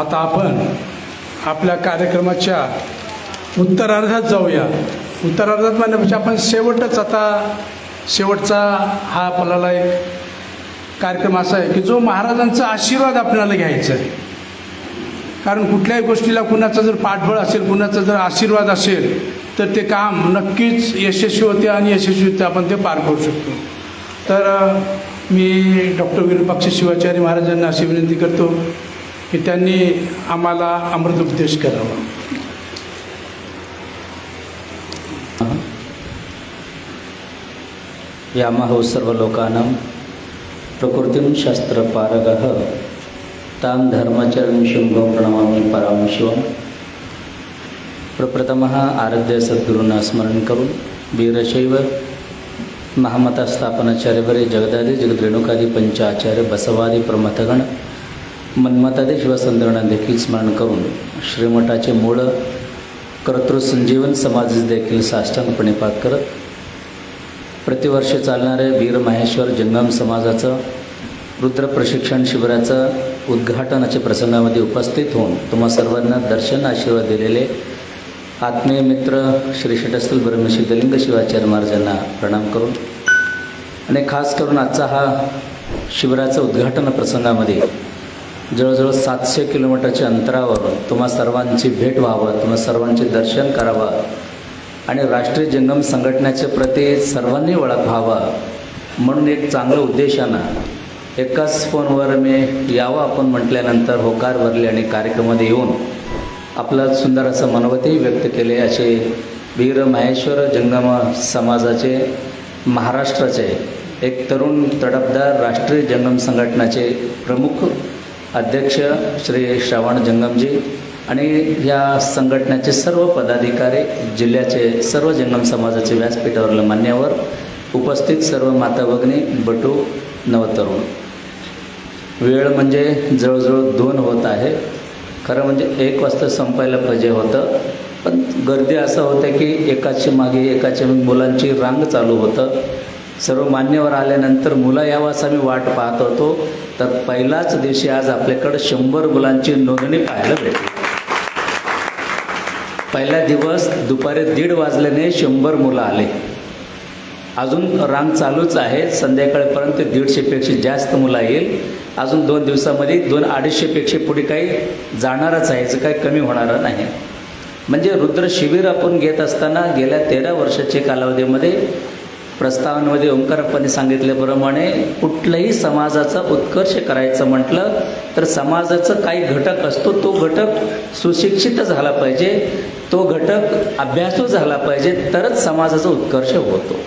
आता आपण आपल्या कार्यक्रमाच्या उत्तरार्धात जाऊया. उत्तरार्धात म्हणण्यापेक्षा आपण शेवटच आता शेवटचा हा आपल्याला एक कार्यक्रम असा आहे की जो महाराजांचा आशीर्वाद आपल्याला घ्यायचा आहे. कारण कुठल्याही गोष्टीला कुणाचा जर पाठबळ असेल कुणाचा जर आशीर्वाद असेल तर ते काम नक्कीच यशस्वी होते आणि यशस्वीरित्या आपण ते पार करू शकतो. तर मी डॉक्टर विरूपाक्ष शिवाचार्य महाराजांना अशी विनंती करतो. की त्यांनी आम्हाला अमृतोपदेश करावा. यामहो सर्वलोकानां प्रकृतिं शास्त्रपारगः तां धर्मचरणं शुंभो प्रणमामि परां शिवं प्रप्रथमः आराध्य सद्गुरूंना स्मरण करून वीरशैव महामता स्थापनाचार्यवरे जगदादी जगद्रेणुकादी पंचाचार्य बसवादी प्रमथगण। मन्मतादी शिवसंदगणा देखील स्मरण करून श्रीमठाचे मूळ कर्तृसंजीवन समाज देखील साष्टांगपणे पाठ करत प्रतिवर्ष चालणाऱ्या वीर माहेश्वर जंगम समाजाचं रुद्र प्रशिक्षण शिबिराचं उद्घाटनाच्या प्रसंगामध्ये उपस्थित होऊन तुम्हा सर्वांना दर्शन आशीर्वाद दिलेले आत्मीय मित्र श्री षटस्थल ब्रह्मश्री शिवाचार्य महाराजांना प्रणाम करून आणि खास करून आजचा हा शिबिराचं उद्घाटन प्रसंगामध्ये जवळजवळ सातशे किलोमीटरच्या अंतरावर तुम्हा सर्वांची भेट व्हावं तुम्हा सर्वांचे दर्शन करावं आणि राष्ट्रीय जंगम संघटनेचे प्रति सर्वांनी ओळख व्हावा म्हणून एक चांगलं उद्देशानं एकाच फोनवर मी यावं आपण म्हटल्यानंतर होकार भरले आणि कार्यक्रमामध्ये येऊन आपलं सुंदर असं मनोगतही व्यक्त केले असे वीर माहेश्वर जंगम समाजाचे महाराष्ट्राचे एक तरुण तडपदार राष्ट्रीय जंगम संघटनाचे प्रमुख अध्यक्ष श्री श्रावण जंगमजी आणि या संघटनेचे सर्व पदाधिकारी जिल्ह्याचे सर्व जंगम समाजाचे व्यासपीठावरील मान्यवर उपस्थित सर्व माता भगिनी बटू नवतरुण. वेळ म्हणजे जवळजवळ दोन होत आहे. खरं म्हणजे एक वाजता संपायला पाहिजे होतं. पण गर्दी असं होतं की एकाची मागे एकाची मुलांची रांग चालू होतं. सर्व मान्यवर आल्यानंतर मुलं यावास आम्ही वाट पाहत होतो. तर पहिलाच दिवशी आज आपल्याकडं शंभर मुलांची नोंदणी पाहायला भेटली. पहिला दिवस दुपारी दीड वाजल्याने शंभर मुलं आले. अजून रांग चालूच आहे. संध्याकाळपर्यंत दीडशेपेक्षा जास्त मुलं येईल. अजून दोन दिवसामध्ये दोन अडीचशेपेक्षा पुढे काही जाणारच आहे. याचं काही कमी होणार नाही. म्हणजे रुद्र शिबिर आपण घेत असताना गेल्या तेरा वर्षाच्या कालावधीमध्ये प्रस्तावनेमध्ये ओंकारप्पांनी सांगितल्याप्रमाणे कुठल्याही समाजाचा उत्कर्ष करायचं म्हटलं तर समाजाचं काही घटक असतो तो घटक सुशिक्षित झाला पाहिजे तो घटक अभ्यासू झाला पाहिजे तरच समाजाचा उत्कर्ष होतो.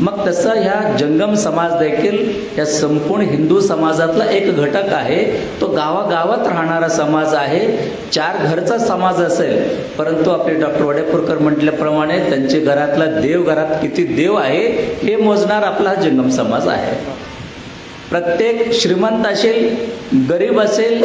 मग तसं ह्या जंगम समाज देखील या संपूर्ण हिंदू समाजातला एक घटक आहे. तो गावागावात राहणारा समाज आहे. चार घरचा समाज असेल परंतु आपले डॉक्टर वडेपूरकर म्हटल्याप्रमाणे त्यांचे घरातला देव घरात किती देव आहे हे मोजणार आपला हा जंगम समाज आहे. प्रत्येक श्रीमंत असेल गरीब असेल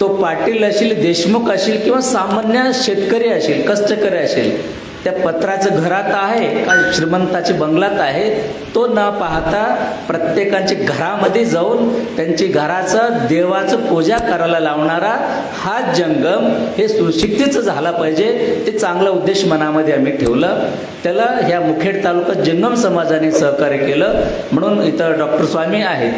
तो पाटील असेल देशमुख असेल किंवा सामान्य शेतकरी असेल कष्टकरी असेल त्या पत्राचं घरात आहे का श्रीमंताची बंगलात आहे तो न पाहता प्रत्येकाच्या घरामध्ये जाऊन त्यांची घराचं देवाचं पूजा करायला लावणारा हा जंगम हे सुशिक्षित झाला पाहिजे ते चांगला उद्देश मनामध्ये आम्ही ठेवलं. त्याला ह्या मुखेड तालुका जंगम समाजाने सहकार्य केलं म्हणून इथं डॉक्टर स्वामी आहेत.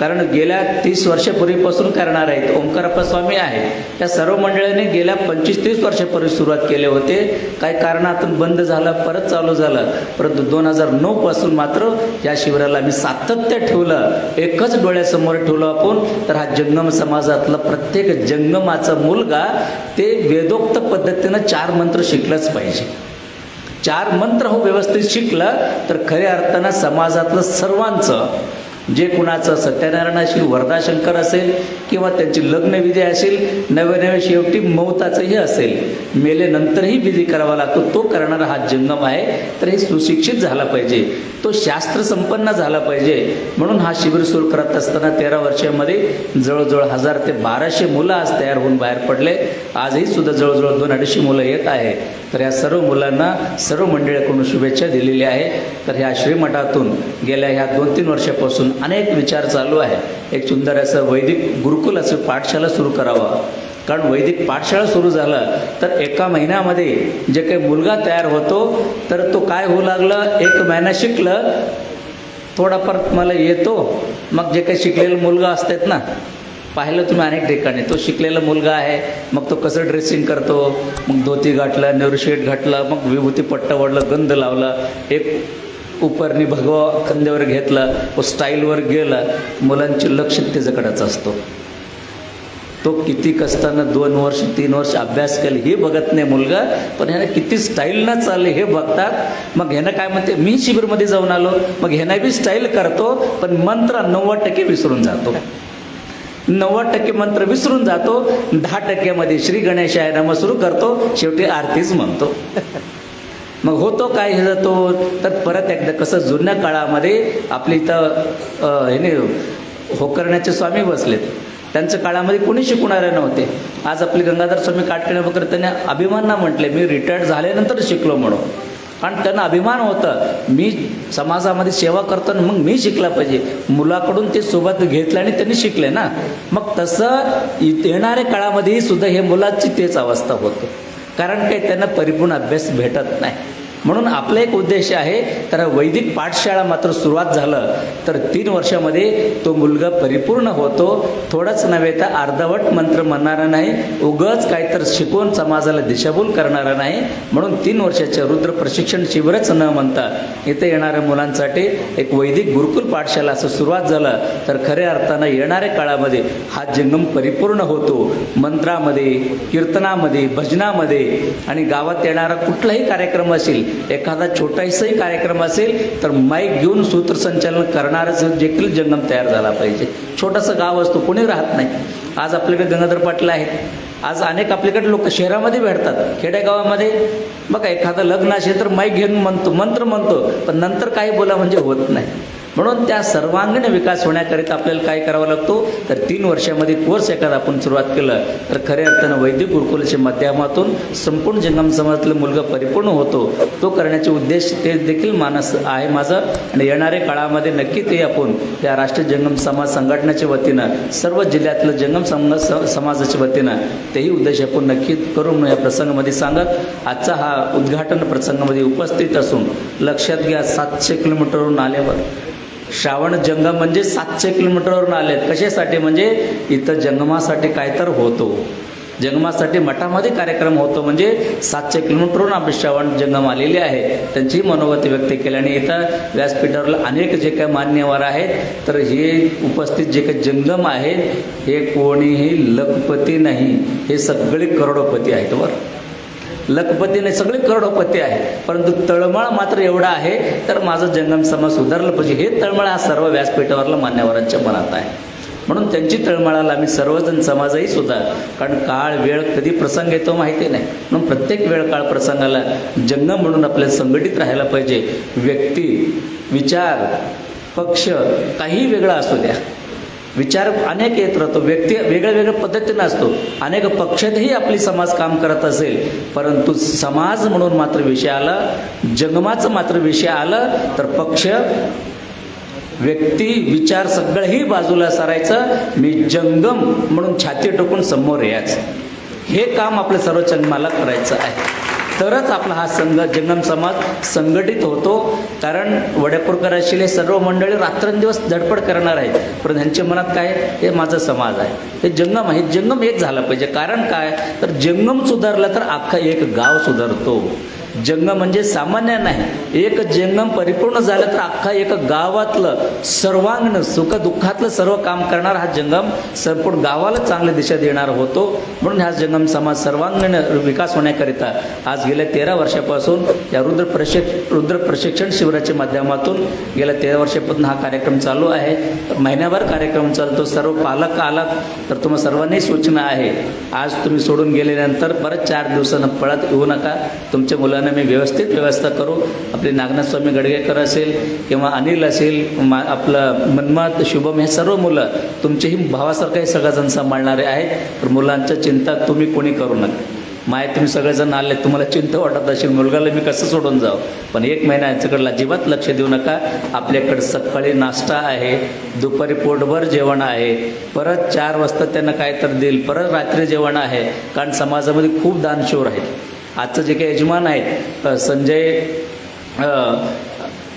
कारण गेल्या तीस वर्षापूर्वीपासून करणार आहेत. ओंकारप्पा स्वामी आहेत या सर्व मंडळाने गेल्या पंचवीस तीस वर्षापूर्वी सुरुवात केले होते. काही कारणातून बंद झालं परत चालू झालं. परंतु दोन हजार नऊपासून मात्र या शिबिराला आम्ही सातत्य ठेवलं. एकच डोळ्यासमोर ठेवलं आपण. तर हा जंगम समाजातला प्रत्येक जंगमाचा मुलगा ते वेदोक्त पद्धतीनं चार मंत्र शिकलंच पाहिजे. चार मंत्र हो व्यवस्थित शिकलं तर खऱ्या अर्थानं समाजातलं सर्वांचं जे कुणाचं सत्यनारायण असेल वरदाशंकर असेल किंवा त्यांची लग्न विधी असेल नव्या नवे शेवटी मौताचंही असेल. मेलेनंतरही विधी करावा लागतो तो करणारा हा जंगम आहे. तर हे सुशिक्षित झाला पाहिजे. तो शास्त्र संपन्न झाला पाहिजे. म्हणून हा शिबिर सुरू करत असताना तेरा वर्षामध्ये जवळजवळ हजार ते बाराशे मुलं आज तयार होऊन बाहेर पडले. आजही सुद्धा जवळजवळ दोन अडीचशे मुलं येत आहे तर या सर्व मुलांना सर्व मंडळाकडून शुभेच्छा दिलेल्या आहे. तर ह्या श्रीमठातून गेल्या ह्या दोन तीन वर्षापासून अनेक विचार चालू आहे एक सुंदर असं वैदिक गुरुकुल असं पाठशाला सुरू करावा. कारण वैदिक पाठशाळा सुरू झालं तर एका महिन्यामध्ये जे काही मुलगा तयार होतो तर तो काय होऊ लागलं? एक महिना शिकलं. थोडाफार मला येतो. मग जे काही शिकलेला मुलगा असतात ना पाहिलं तुम्ही अनेक ठिकाणी. तो शिकलेला मुलगा आहे मग तो कसं ड्रेसिंग करतो मग धोती घातलं नेहरू शेट मग विभूती पट्टा ओढला गंध लावला एक उपरणी भगवा खांद्यावर घेतला व स्टाईलवर गेला मुलांचे लक्ष त्याच्याकडेच असतो. तो किती कसताना दोन वर्ष तीन वर्ष अभ्यास केला हे बघत नाही मुलगा पण ह्यानं किती स्टाईलनं चालले हे बघतात. मग ह्यानं काय म्हणते मी शिबिरमध्ये जाऊन आलो मग ह्यानं बी स्टाईल करतो पण मंत्र नव्वद टक्के विसरून जातो. नव्वद टक्के मंत्र विसरून जातो दहा टक्क्यामध्ये श्री गणेशाय नम सुरू करतो शेवटी आरतीच म्हणतो. मग होतो काय हे जातो? तर परत एकदा कसं जुन्या काळामध्ये आपली इथं अं, ह्याने होकरण्याचे स्वामी बसलेत. त्यांच्या काळामध्ये कोणी शिकणारे नव्हते. आज आपले गंगाधर स्वामी काटकणे वगैरे त्यांनी अभिमानना म्हटले मी रिटायर्ड झाल्यानंतर शिकलो म्हणून. आणि त्यांना अभिमान होता. मी समाजामध्ये सेवा करतो आणि मग मी शिकला पाहिजे. मुलाकडून ते सोबत घेतलं आणि त्यांनी शिकले ना. मग तसं येणाऱ्या काळामध्येही सुद्धा हे मुलाची तेच अवस्था होतं. कारण काही त्यांना परिपूर्ण अभ्यास भेटत नाही. म्हणून आपला एक उद्देश आहे तर वैदिक पाठशाळा मात्र सुरुवात झालं तर तीन वर्षामध्ये तो मुलगा परिपूर्ण होतो. थोडंच नव्हे तर अर्धवट मंत्र म्हणणारा नाही उगच काय तर शिकवून समाजाला दिशाभूल करणारा नाही. म्हणून तीन वर्षाच्या रुद्र प्रशिक्षण शिबिरच न म्हणता इथे येणाऱ्या मुलांसाठी एक वैदिक गुरुकुल पाठशाला असं सुरुवात झालं. तर खऱ्या अर्थानं येणाऱ्या काळामध्ये हा जंगम परिपूर्ण होतो. मंत्रामध्ये कीर्तनामध्ये भजनामध्ये आणि गावात येणारा कुठलाही कार्यक्रम असेल एखादा छोटासाही कार्यक्रम असेल तर माईक घेऊन सूत्रसंचालन करणारच देखील जंगम तयार झाला पाहिजे. छोटंसं गाव असतो कोणी राहत नाही. आज आपल्याकडे गंगाधर पाटील आहेत. आज अनेक आपल्याकडे लोक शहरामध्ये भेटतात खेडेगावामध्ये. बघा एखादं लग्न असेल तर माईक घेऊन म्हणतो मंत्र म्हणतो पण नंतर काही बोला म्हणजे होत नाही. म्हणून त्या सर्वांगीण विकास होण्याकरिता आपल्याला काय करावा लागतो? तर तीन वर्षामध्ये कोर्स एखादा आपण सुरुवात केलं तर खऱ्या अर्थानं वैदिक गुरुकुलाच्या माध्यमातून संपूर्ण जंगम समाजातला मुलगा परिपूर्ण होतो. तो करण्याचे उद्देश ते देखील मानस आहे माझं. आणि येणाऱ्या काळामध्ये नक्की ते आपण त्या राष्ट्रीय जंगम समाज संघटनेच्या वतीनं सर्व जिल्ह्यातलं जंगम समाज स- समाजाच्या वतीनं तेही उद्देश आपण नक्की करून या प्रसंगामध्ये सांगत आजचा हा उद्घाटन प्रसंगामध्ये उपस्थित असून लक्षात घ्या सातशे किलोमीटरवरून आल्यावर श्रावण जंगम म्हणजे सातशे किलोमीटरवरून आले आहेत कशासाठी? म्हणजे इथं जंगमासाठी काय तर होतो. जंगमासाठी मठामध्ये कार्यक्रम होतो. म्हणजे सातशे किलोमीटरवरून आपले श्रावण जंगम आलेले आहे. त्यांची मनोगत व्यक्त केली आणि इथं व्यासपीठावर अनेक जे काही मान्यवर आहेत तर हे उपस्थित जे काही जंगम आहेत हे कोणीही लखपती नाही. हे सगळे करोडोपती आहेत बरं लखपती नाही सगळे करोडोपती आहे. परंतु तळमळ मात्र एवढा आहे तर माझं जंगम समाज सुधारलं पाहिजे. हे तळमळ हा सर्व व्यासपीठावरला मान्यवरांच्या मनात आहे. म्हणून त्यांची तळमळाला आम्ही सर्वजण समाजही सुद्धा कारण काळ वेळ कधी प्रसंग येतो माहिती नाही. म्हणून प्रत्येक वेळ काळ प्रसंगाला जंगम म्हणून आपल्याला संघटित राहायला पाहिजे. व्यक्ती विचार पक्ष काही वेगळा असू द्या. विचार अनेक येत राहतो. व्यक्ती वेगळ्या वेगळ्या पद्धतीनं असतो. अनेक पक्षातही आपली समाज काम करत असेल. परंतु समाज म्हणून मात्र विषय आला जंगमाचं मात्र विषय आलं तर पक्ष व्यक्ती विचार सगळंही बाजूला सरायचं. मी जंगम म्हणून छाती टोकून समोर यायचं. हे काम आपल्या सर्व जन्माला करायचं आहे. तरच आपला हा संघ जंगम समाज संघटित होतो. कारण वड्यापूरकर असलेले सर्व मंडळी रात्रंदिवस धडपड करणार आहेत. पण त्यांच्या मनात काय हे माझा समाज आहे. हे जंगम आहे. जंगम एक झाला पाहिजे. कारण काय? तर जंगम सुधारला तर अख्खा एक गाव सुधारतो. जंगम म्हणजे सामान्य नाही. एक जंगम परिपूर्ण झालं तर अख्खा एक गावातलं सर्वांगण सुख दुःखातलं सर्व काम करणार हा जंगम संपूर्ण गावाला चांगली दिशा देणार होतो. म्हणून हा जंगम समाज सर्वांगीण विकास होण्याकरिता आज गेल्या तेरा वर्षापासून या रुद्र प्रशिक्ष रुद्र प्रशिक्षण शिबिराच्या माध्यमातून गेल्या तेरा वर्षापासून हा कार्यक्रम चालू आहे. महिन्याभर कार्यक्रम चालतो. सर्व पालक आलात तर तुम्हा सर्वांनी सूचना आहे. आज तुम्ही सोडून गेल्यानंतर परत चार दिवसानं पळत येऊ नका. तुमच्या मुलांना मी व्यवस्थित व्यवस्था करू. आपले नागनाथ स्वामी गडगेकर असेल किंवा अनिल असेल मा आपलं मन्मथ शुभम हे सर्व मुलं तुमचेही भावासारखं हे सगळेजण सांभाळणारे आहेत. तर मुलांच्या चिंता तुम्ही कोणी करू नका. माय तुम्ही सगळेजण आले तुम्हाला चिंता वाटत असेल मुलगाला मी कसं सोडून जाऊ? पण एक महिना यांच्याकडे अजिबात लक्ष देऊ नका. आपल्याकडे सकाळी नाश्ता आहे दुपारी पोटभर जेवण आहे. परत चार वाजता त्यांना काय तर देईल परत रात्री जेवण आहे. कारण समाजामध्ये खूप दानशूर आहेत. आजचं जे काही यजमान आहेत संजय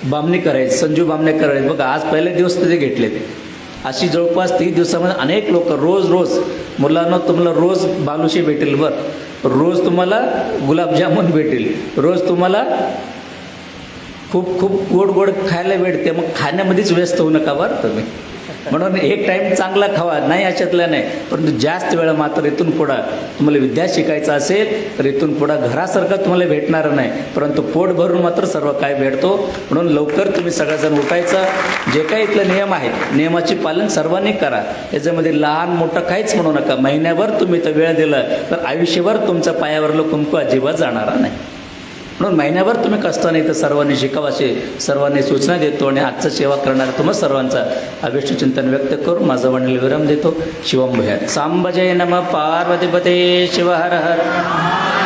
बामणेकर आहेत संजू बामणेकर आहेत बघा आज पहिले दिवस ते घेतलेत. अशी जवळपास तीन दिवसामध्ये अनेक लोक रोज रोज मुलांना तुम्हाला रोज बालुशी भेटेल बरं रोज तुम्हाला गुलाबजामुन भेटेल. रोज तुम्हाला खूप खूप गोड गोड खायला भेटते. मग खाण्यामध्येच व्यस्त होऊ नका बरं तुम्ही. म्हणून एक टाईम चांगला खावा नाही अशातला नाही. परंतु जास्त वेळा मात्र इथून पुढं तुम्हाला विद्या शिकायचं असेल तर इथून पुढं घरासारखं तुम्हाला भेटणार नाही. परंतु पोट भरून मात्र सर्व काय भेटतो. म्हणून लवकर तुम्ही सगळेजण उठायचं. जे काही इथलं नियम आहे नियमाचे पालन सर्वांनी करा. याच्यामध्ये लहान मोठं काहीच म्हणू नका. महिन्याभर तुम्ही तर वेळ दिला तर आयुष्यभर तुमच्या पायावरलं कुंकू अजिबात जाणारा नाही. म्हणून महिन्याभर तुम्ही कष्टाने इथं सर्वांनी शिकावं असे सर्वांनी सूचना देतो आणि आजचा सेवा करणारा तुम्हा सर्वांचा अभिष्ट चिंतन व्यक्त करून माझा वडील विराम देतो. शिवम भया सांबजय नम पार्वतीपते शिव हर हर.